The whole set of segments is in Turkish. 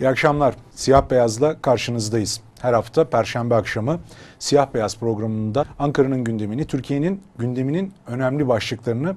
İyi akşamlar. Siyah Beyaz'la karşınızdayız. Her hafta Perşembe akşamı Siyah Beyaz programında Ankara'nın gündemini, Türkiye'nin gündeminin önemli başlıklarını,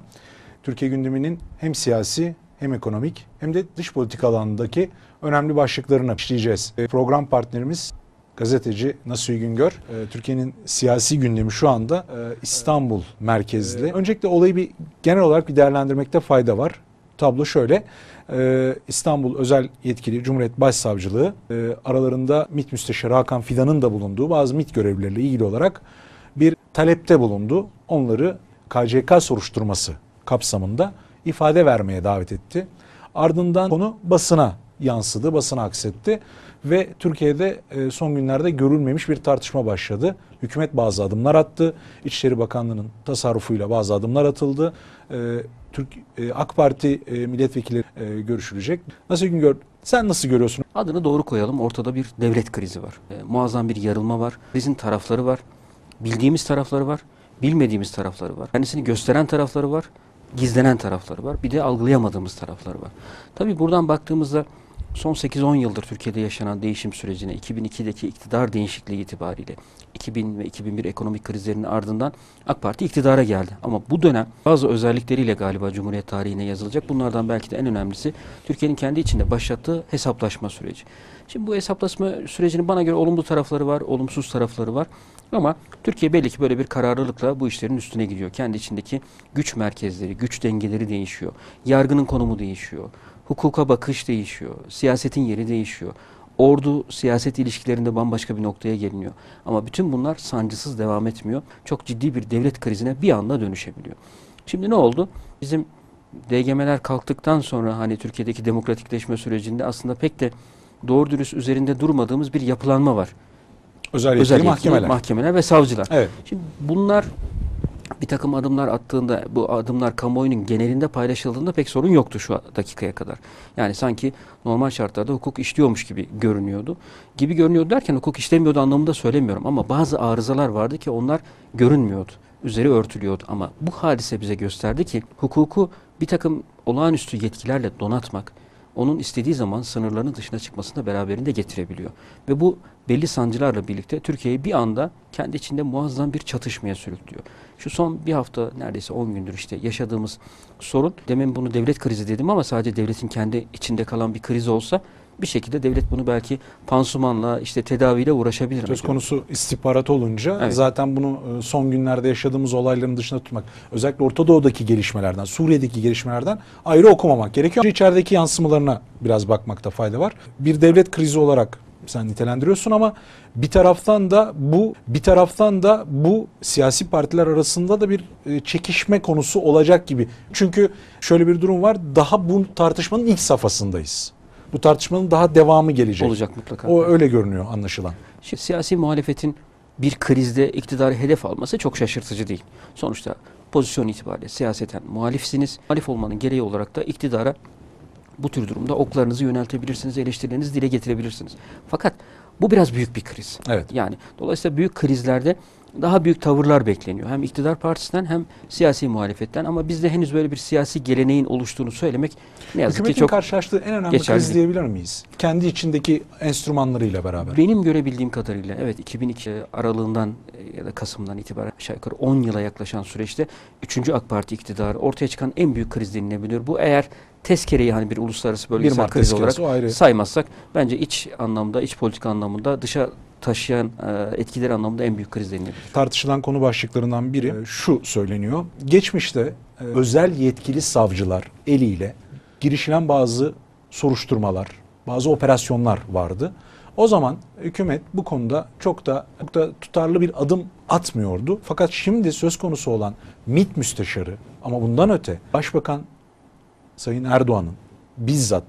Türkiye gündeminin hem siyasi hem ekonomik hem de dış politika alanındaki önemli başlıklarını işleyeceğiz. E, Program partnerimiz gazeteci Nasuhi Güngör. E, Türkiye'nin siyasi gündemi şu anda e, İstanbul merkezli. Öncelikle olayı bir genel olarak bir değerlendirmekte fayda var. Tablo şöyle. Ee, İstanbul Özel Yetkili Cumhuriyet Başsavcılığı e, aralarında MİT Müsteşarı Hakan Fidan'ın da bulunduğu bazı MİT görevlileriyle ilgili olarak bir talepte bulundu. Onları KCK soruşturması kapsamında ifade vermeye davet etti. Ardından konu basına yansıdı, basına aksetti ve Türkiye'de e, son günlerde görülmemiş bir tartışma başladı. Hükümet bazı adımlar attı. İçişleri Bakanlığı'nın tasarrufuyla bazı adımlar atıldı. E, Türk e, AK Parti milletvekili görüşülecek. Nasıl gün gör? Sen nasıl görüyorsun? Adını doğru koyalım. Ortada bir devlet krizi var. muazzam bir yarılma var. Krizin tarafları var. Bildiğimiz tarafları var. Bilmediğimiz tarafları var. Kendisini gösteren tarafları var. Gizlenen tarafları var. Bir de algılayamadığımız tarafları var. Tabii buradan baktığımızda son 8-10 yıldır Türkiye'de yaşanan değişim sürecine 2002'deki iktidar değişikliği itibariyle 2000 ve 2001 ekonomik krizlerinin ardından AK Parti iktidara geldi. Ama bu dönem bazı özellikleriyle galiba Cumhuriyet tarihine yazılacak. Bunlardan belki de en önemlisi Türkiye'nin kendi içinde başlattığı hesaplaşma süreci. Şimdi bu hesaplaşma sürecinin bana göre olumlu tarafları var, olumsuz tarafları var. Ama Türkiye belli ki böyle bir kararlılıkla bu işlerin üstüne gidiyor. Kendi içindeki güç merkezleri, güç dengeleri değişiyor. Yargının konumu değişiyor hukuka bakış değişiyor, siyasetin yeri değişiyor. Ordu siyaset ilişkilerinde bambaşka bir noktaya geliniyor. Ama bütün bunlar sancısız devam etmiyor. Çok ciddi bir devlet krizine bir anda dönüşebiliyor. Şimdi ne oldu? Bizim DGM'ler kalktıktan sonra hani Türkiye'deki demokratikleşme sürecinde aslında pek de doğru dürüst üzerinde durmadığımız bir yapılanma var. Özel yetkili, Özel yetkili mahkemeler. mahkemeler ve savcılar. Evet. Şimdi bunlar bir takım adımlar attığında bu adımlar kamuoyunun genelinde paylaşıldığında pek sorun yoktu şu dakikaya kadar. Yani sanki normal şartlarda hukuk işliyormuş gibi görünüyordu. Gibi görünüyordu derken hukuk işlemiyordu anlamında söylemiyorum ama bazı arızalar vardı ki onlar görünmüyordu. Üzeri örtülüyordu ama bu hadise bize gösterdi ki hukuku bir takım olağanüstü yetkilerle donatmak onun istediği zaman sınırlarının dışına çıkmasını da beraberinde getirebiliyor. Ve bu belli sancılarla birlikte Türkiye'yi bir anda kendi içinde muazzam bir çatışmaya sürüklüyor. Şu son bir hafta neredeyse 10 gündür işte yaşadığımız sorun, demin bunu devlet krizi dedim ama sadece devletin kendi içinde kalan bir kriz olsa bir şekilde devlet bunu belki pansumanla işte tedaviyle uğraşabilir. Söz konusu istihbarat olunca evet. zaten bunu e, son günlerde yaşadığımız olayların dışında tutmak özellikle Orta Doğu'daki gelişmelerden, Suriye'deki gelişmelerden ayrı okumamak gerekiyor. İçerideki yansımalarına biraz bakmakta fayda var. Bir devlet krizi olarak sen nitelendiriyorsun ama bir taraftan da bu bir taraftan da bu siyasi partiler arasında da bir e, çekişme konusu olacak gibi. Çünkü şöyle bir durum var. Daha bu tartışmanın ilk safhasındayız. Bu tartışmanın daha devamı gelecek. Olacak mutlaka. O öyle görünüyor anlaşılan. Şimdi siyasi muhalefetin bir krizde iktidarı hedef alması çok şaşırtıcı değil. Sonuçta pozisyon itibariyle siyaseten muhalifsiniz. Muhalif olmanın gereği olarak da iktidara bu tür durumda oklarınızı yöneltebilirsiniz, eleştirilerinizi dile getirebilirsiniz. Fakat bu biraz büyük bir kriz. Evet. Yani dolayısıyla büyük krizlerde daha büyük tavırlar bekleniyor. Hem iktidar partisinden hem siyasi muhalefetten ama bizde henüz böyle bir siyasi geleneğin oluştuğunu söylemek ne yazık Hükümetin ki çok karşılaştığı en önemli geçerli. kriz diyebilir miyiz? Kendi içindeki enstrümanlarıyla beraber. Benim görebildiğim kadarıyla evet 2002 aralığından e, ya da Kasım'dan itibaren aşağı yukarı 10 yıla yaklaşan süreçte 3. AK Parti iktidarı ortaya çıkan en büyük kriz denilebilir. Bu eğer tezkereyi hani bir uluslararası bölgesel bir kriz olarak saymazsak bence iç anlamda, iç politika anlamında dışa taşıyan e, etkileri anlamında en büyük kriz denilebilir. Tartışılan konu başlıklarından biri e, şu söyleniyor. Geçmişte e, özel yetkili savcılar eliyle girişilen bazı soruşturmalar, bazı operasyonlar vardı. O zaman hükümet bu konuda çok da, çok da tutarlı bir adım atmıyordu. Fakat şimdi söz konusu olan MİT müsteşarı ama bundan öte Başbakan Sayın Erdoğan'ın bizzat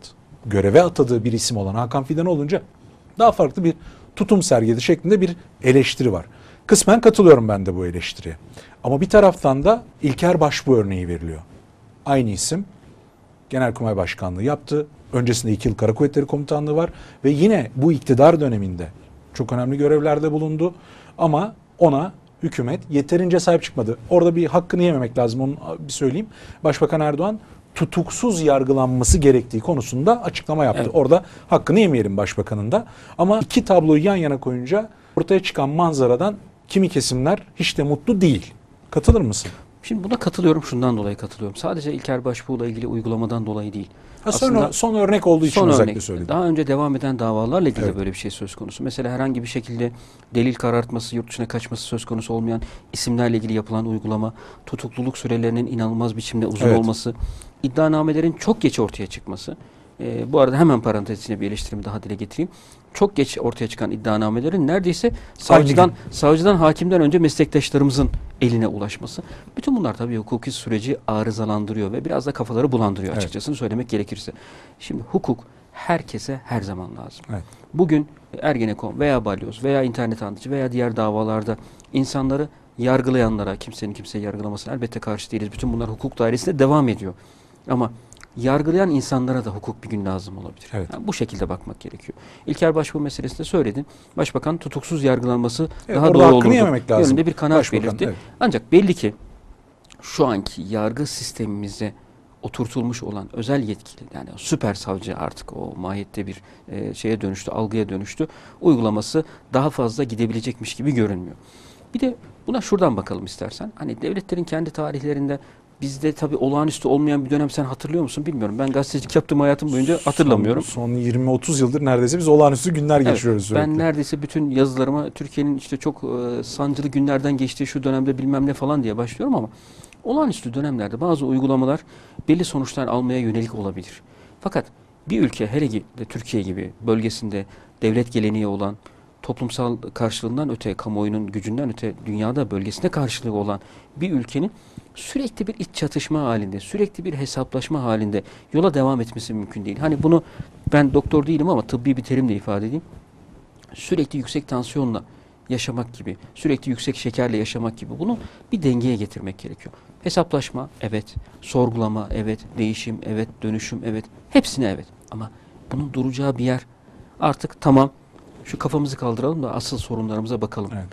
göreve atadığı bir isim olan Hakan Fidan olunca daha farklı bir tutum sergiledi şeklinde bir eleştiri var. Kısmen katılıyorum ben de bu eleştiriye. Ama bir taraftan da İlker Başbuğ örneği veriliyor. Aynı isim Genelkurmay Başkanlığı yaptı. Öncesinde iki yıl Kara Kuvvetleri Komutanlığı var ve yine bu iktidar döneminde çok önemli görevlerde bulundu. Ama ona hükümet yeterince sahip çıkmadı. Orada bir hakkını yememek lazım onu bir söyleyeyim. Başbakan Erdoğan tutuksuz yargılanması gerektiği konusunda açıklama yaptı. Evet. Orada hakkını yemeyelim başbakanın da. Ama iki tabloyu yan yana koyunca ortaya çıkan manzaradan kimi kesimler hiç de mutlu değil. Katılır mısın? Şimdi buna katılıyorum şundan dolayı katılıyorum. Sadece İlker Başbuğ'la ilgili uygulamadan dolayı değil. Ha, son, Aslında son örnek olduğu için Son özellikle örnek. söyledim. Daha önce devam eden davalarla ilgili de Evet. böyle bir şey söz konusu. Mesela herhangi bir şekilde delil karartması, yurt dışına kaçması söz konusu olmayan isimlerle ilgili yapılan uygulama, tutukluluk sürelerinin inanılmaz biçimde uzun Evet. olması, iddianamelerin çok geç ortaya çıkması. Ee, bu arada hemen parantez içine bir eleştirimi daha dile getireyim. Çok geç ortaya çıkan iddianamelerin neredeyse savcıdan, savcıdan hakimden önce meslektaşlarımızın eline ulaşması. Bütün bunlar tabii hukuki süreci arızalandırıyor ve biraz da kafaları bulandırıyor Evet. açıkçası söylemek gerekirse. Şimdi hukuk herkese her zaman lazım. Evet. Bugün Ergenekon veya Balyoz veya internet andıcı veya diğer davalarda insanları yargılayanlara, kimsenin kimseyi yargılamasına elbette karşı değiliz. Bütün bunlar hukuk dairesinde devam ediyor. Ama yargılayan insanlara da hukuk bir gün lazım olabilir. Evet. Yani bu şekilde bakmak gerekiyor. İlker Başbuğ meselesinde söyledin. Başbakan tutuksuz yargılanması Evet, daha doğru olurdu. yememek lazım. Yönünde bir kanaat Başbakan, belirtti. evet. Ancak belli ki şu anki yargı sistemimize oturtulmuş olan özel yetkili yani süper savcı artık o mahiyette bir e, şeye dönüştü, algıya dönüştü. Uygulaması daha fazla gidebilecekmiş gibi görünmüyor. Bir de buna şuradan bakalım istersen. Hani devletlerin kendi tarihlerinde bizde tabii olağanüstü olmayan bir dönem sen hatırlıyor musun bilmiyorum. Ben gazetecilik yaptığım hayatım boyunca hatırlamıyorum. Son, son 20-30 yıldır neredeyse biz olağanüstü günler Evet, geçiriyoruz sürekli. Ben neredeyse bütün yazılarıma Türkiye'nin işte çok e, sancılı günlerden geçtiği şu dönemde bilmem ne falan diye başlıyorum ama olağanüstü dönemlerde bazı uygulamalar belli sonuçlar almaya yönelik olabilir. Fakat bir ülke hele ki de Türkiye gibi bölgesinde devlet geleneği olan toplumsal karşılığından öte, kamuoyunun gücünden öte dünyada bölgesinde karşılığı olan bir ülkenin sürekli bir iç çatışma halinde, sürekli bir hesaplaşma halinde yola devam etmesi mümkün değil. Hani bunu ben doktor değilim ama tıbbi bir terimle ifade edeyim sürekli yüksek tansiyonla yaşamak gibi, sürekli yüksek şekerle yaşamak gibi bunu bir dengeye getirmek gerekiyor. Hesaplaşma evet, sorgulama evet, değişim evet, dönüşüm evet, hepsine evet. Ama bunun duracağı bir yer artık tamam şu kafamızı kaldıralım da asıl sorunlarımıza bakalım. Evet.